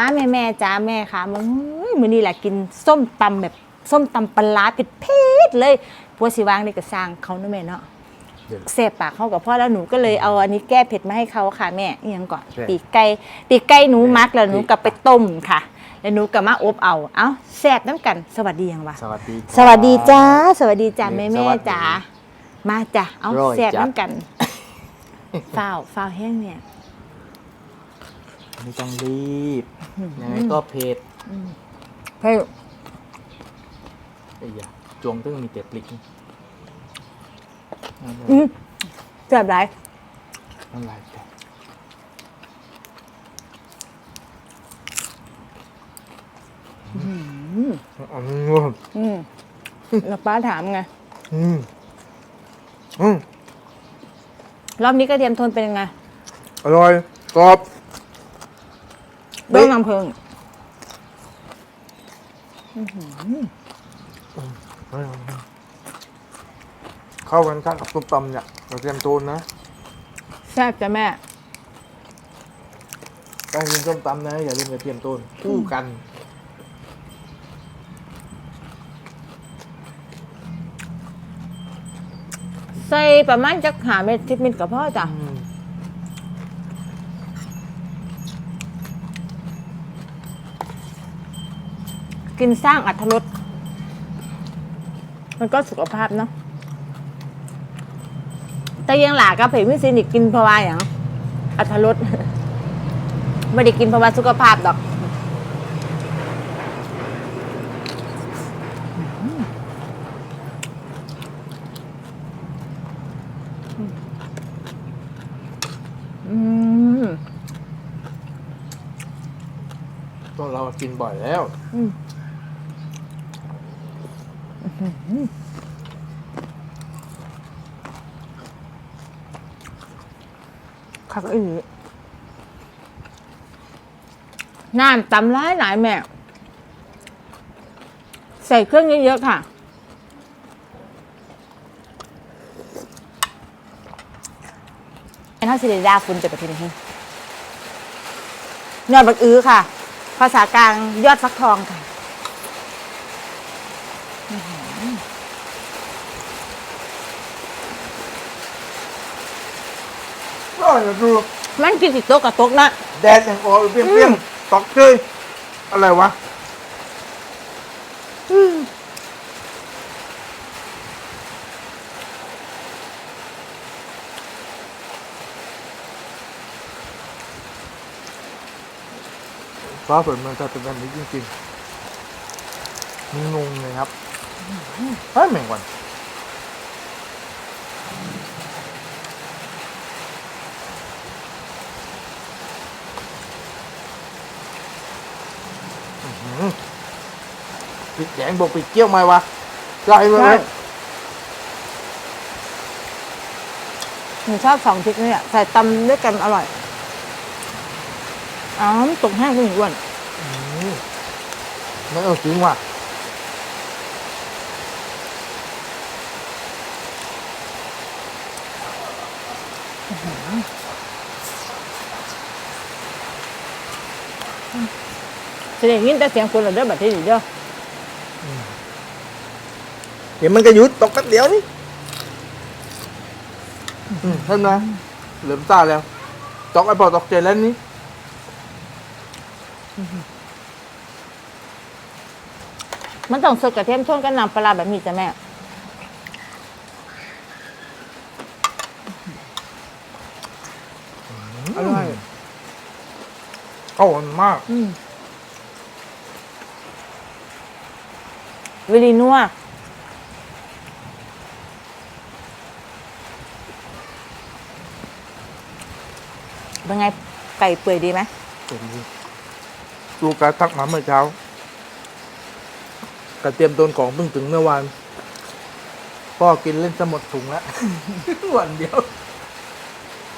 จ้าแม่แม่จ้าแม่ค่ะมึงมื้อนี้แหละกินส้มตำแบบส้มตำปลาร้าเผ็ดๆเลยพัวสิวางนี่ก็สร้างเขาเนาะแม่เนาะเดี๋ยวเสพปากเขากับพ่อแล้วหนูก็เลยเอาอันนี้แก้เผ็ดมาให้เขาค่ะแม่อิหยังก่อนใช่ปีกไก่ปีกไก่หนูมักแล้วหนูปีกก็ไปต้มค่ะแล้วหนูก็มาอบเอา เอ้าแซ่บน้ำกัน สวัสดียังวะสวัสดี สวัสดีจ้า สวัสดีจ้าแม่สแม่วัสดีจ๋ามาจ้ะ เอาโรยแซ่บจัดน้ำกันฝ้าวฝ้าวแห้งเนี่ย ไม่ต้องรีบยังไงก็เผ็ดเฮ้ยไอ้ยาจวงตึ้งมีเต็ดลิกนี่อืมแซ่บไรน้ำลายแตกอืมอืมอืมแล้วป้าถามไง อืมอืมรอบนี้กระเทียมโทนเป็นยังไง อร่อยกรอบ เบื้องน้ำเพิงเข้ากันข้างกับส้มตำเนี่ยกระเทียมโทนนะแซ่บจ้ะแม่ใกล้กินส้มตำนะอย่าลืมกระเทียมโทนคู่กันใส่ประมาณจักหาเม็ดทิพมินกับพ่อจ้ะ กินสร้างอัตรสมันก็สุขภาพเนาะแต่ยังหลากับเผยมิซินิกกินเพราะว่าอย่างอัตรสไม่ได้กินเพราะว่าสุขภาพดอกอืมตัวเรากินบ่อยแล้ว อืม คักอีน้ำตำร้ายหลายแม่ ใส่เครื่องเยอะๆค่ะเท่าสิเดดาคุณจะไปที่ไหนยอดบักอื้อค่ะ ภาษากลางยอดฟักทองค่ะ ย่าดูมันกินติดโต๊ะกับโต๊ะนะแดดอย่างอ่อนเปรี้ยงๆตอกเลยอะไรวะฟ้าฝนมันจะเป็นแบบนี้จริงๆงงเลยครับเฮ้ยแม่งวัน ปิดแดงบอกปิดเกี้ยวไหมวะใช่ไหมหนูชอบสองพริกเนี่ยใส่ตำด้วยกันอร่อยอ๋อตกแห้งคุณหญิงอ้วนไม่เอาจริงว่ะเสียงยินแต่เสียงคนเราเด้อแบบที่ดีเด้อเดี๋ยวมันก็หยุดตกแป๊บเดียวนี่อืมเห็นไหมเหลือมตาแล้ว ตกไอ้ปอตกใจแล้วนี่มันต้องสดกระเทียมช่วงกันน้ำปลาร้าแบบนี้จ้ะแม่อร่อยเข้ากันมาก อืม วิลีนัวเป็นไงไก่เปื่อยดีไหมลูกกาทักมาเมื่อเช้ากระเตรียมต้นของเพิ่งถึงเมื่อวานพ่อกินเล่นสมดถุงแล้ววันเดียว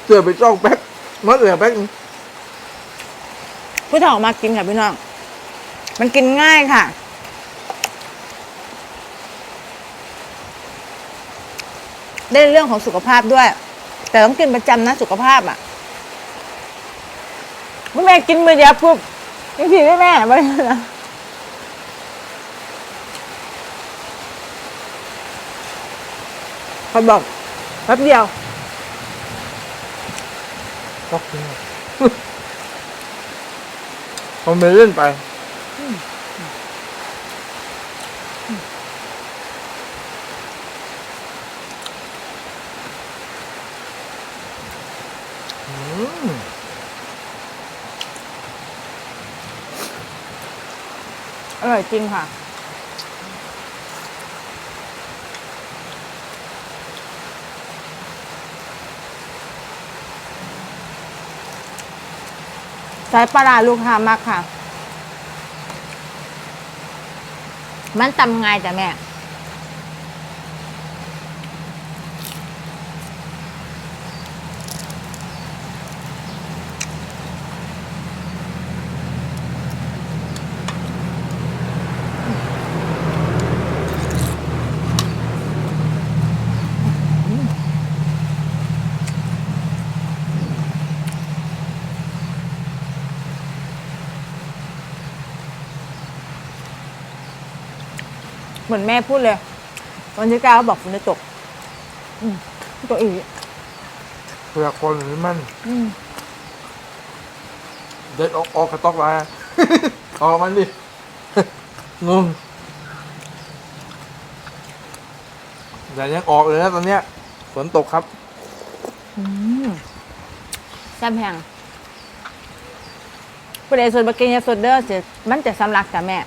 เสือไปจ้องแป๊กมดเหลือแป๊กผู้ถอมากินค่ะพี่น้อง มันกินง่ายค่ะ ได้เรื่องของสุขภาพด้วย แต่ต้องกินประจำนะสุขภาพอะเมื่อแม่กินมือเดียวปุ๊บยังผีได้แม่ไม่ได้นะเขาบอกแป๊บเดียวก็กิน ผมไปเล่นไป อร่อยจริงค่ะใส่ปลาร้าลูกค้ามากค่ะ มันตำไงจ้ะแม่ เหมือนแม่พูดเลยวันที่เก้าบอกฝนจะตกอืมตกอีกเพื่อคนหรือมันอืมเด็ดออกออกกระตอกมา ออกมันดิ งงแต่ยังออกเลยนะตอนเนี้ยฝนตกครับอืมแซ่บแพงประเดี๋ยวส่วนบะเกงยาสดเด้อเสียมันจะสำลักจ้ะแม่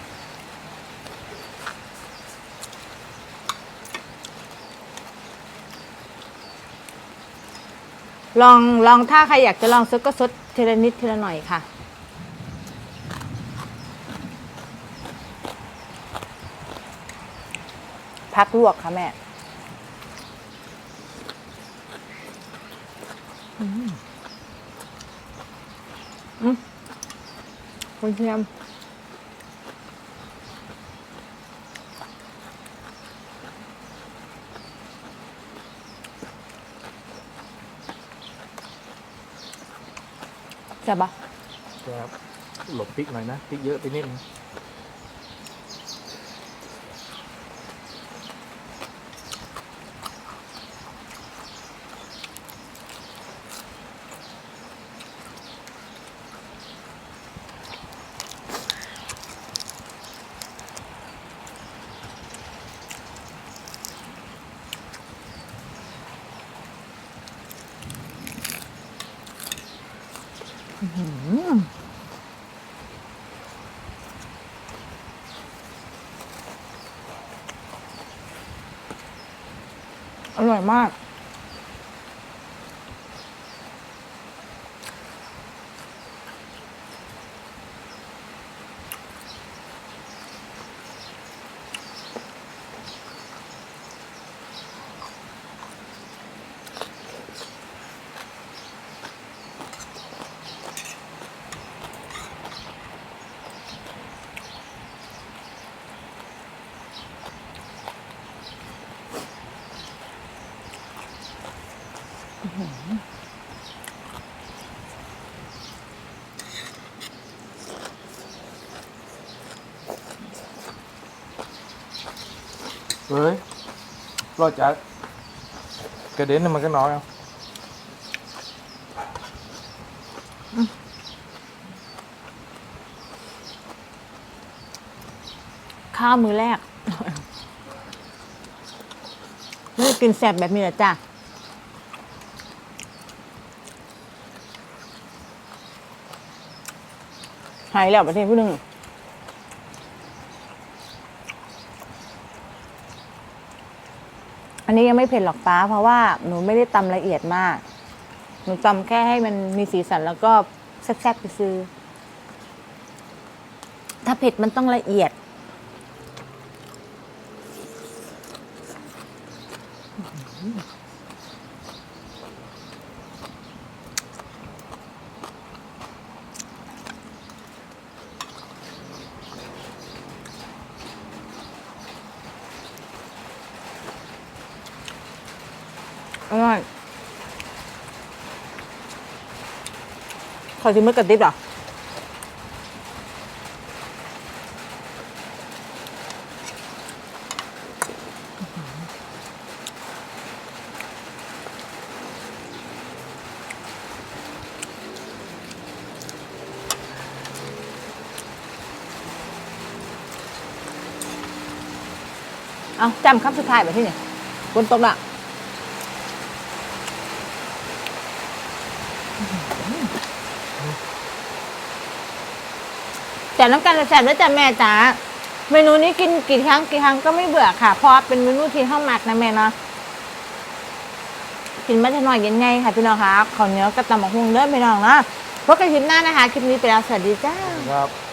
ลองลองถ้าใครอยากจะลองซดก็ซดทีละนิดทีละหน่อยค่ะ พักลวกค่ะแม่คุณเทียม ใช่ปะครับหลบพริกหน่อยนะพริกเยอะไปนิดนึง อร่อยมาก เฮ้ยรอดจากกระเด็นน่ะมันก็น้อยเอาข้าวมือแรกนี่กินแซ่บแบบนี้เหรอจ้ะ หายแล้วประเทศผู้หนึ่ง อันนี้ยังไม่เผ็ดหรอกป้า เพราะว่าหนูไม่ได้ตำละเอียดมาก หนูตำแค่ให้มันมีสีสันแล้วก็แซ่บๆไปซื้อ ถ้าเผ็ดมันต้องละเอียด อร่อยขอชิมมือกับดิบหรอเอาจำคำสุดท้ายไปที่นี่บนโต๊ะละ แต่น้ำกันแสบแล้วจ้ะแม่จ๋าเมนูนี้กินกี่ครั้งกี่ครั้งก็ไม่เบื่อค่ะ เพราะเป็นเมนูที่ห้องหมักนะแม่เนาะกินมาจะหน่อยเย็นไงค่ะพี่น้องคะข้าวเหนียวกับตำบักหุ่งเด้อพี่น้องนะพบกันคลิปหน้านะคะ คลิปนี้ไปแล้วสวัสดีจ้าครับ